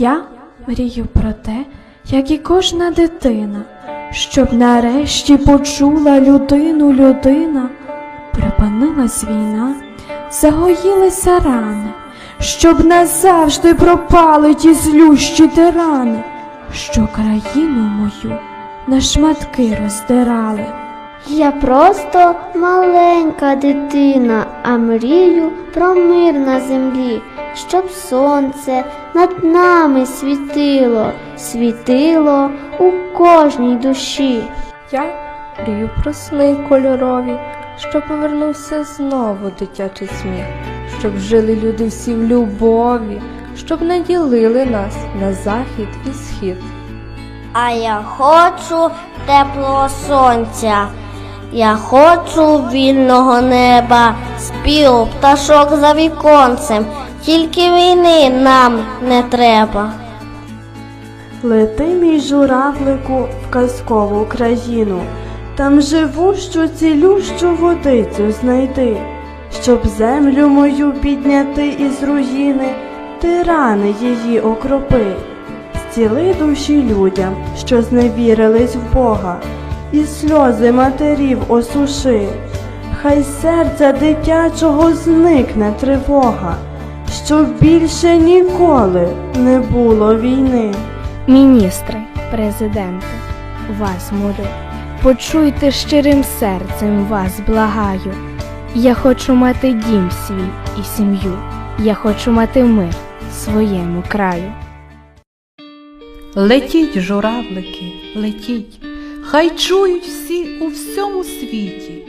Я мрію про те, як і кожна дитина, щоб нарешті почула людину людина, припинилась війна, загоїлися рани, щоб назавжди пропали ті злющі тирани, що країну мою на шматки роздирали. Я просто маленька дитина, а мрію про мир на землі, щоб сонце над нами світило, світило у кожній душі. Я мрію про сни кольорові, щоб повернувся знову дитячий сміх, щоб жили люди всі в любові, щоб не ділили нас на захід і схід. А я хочу теплого сонця. Я хочу вільного неба, спів пташок за віконцем, тільки війни нам не треба. Лети, мій журавлику, в казкову країну, там живущу цілющу водицю знайди, щоб землю мою підняти із руїни, ти рани її окропи, зціли душі людям, що зневірились в Бога, і сльози матерів осуши, хай серця дитячого зникне тривога, щоб більше ніколи не було війни. Міністри, президенти, вас молю, почуйте щирим серцем вас благаю. Я хочу мати дім свій і сім'ю. Я хочу мати мир своєму краю. Летіть, журавлики, летіть, хай чують всі у всьому світі.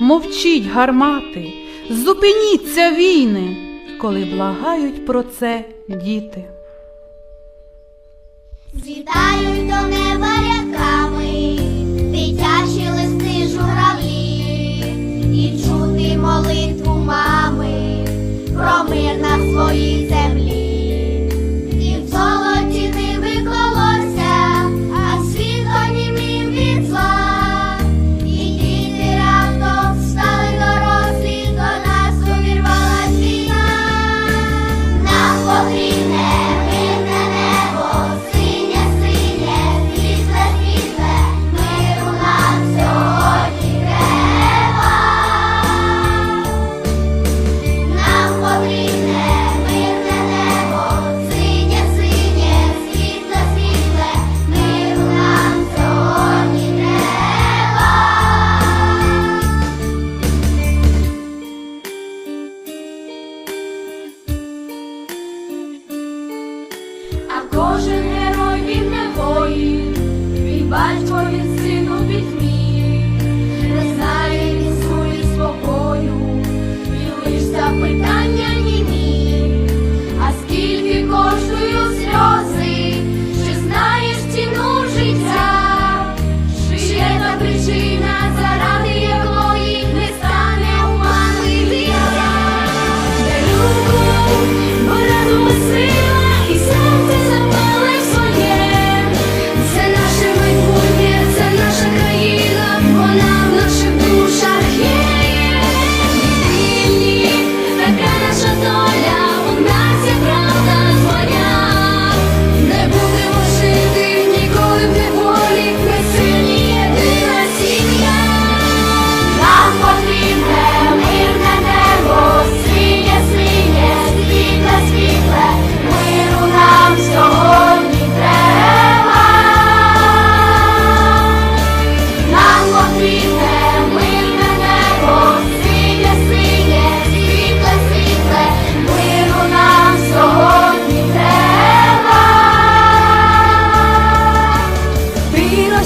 Мовчіть, гармати, зупиніться війни, коли благають про це діти. Звітають до мене.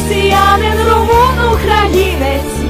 росіянин, румун, українець.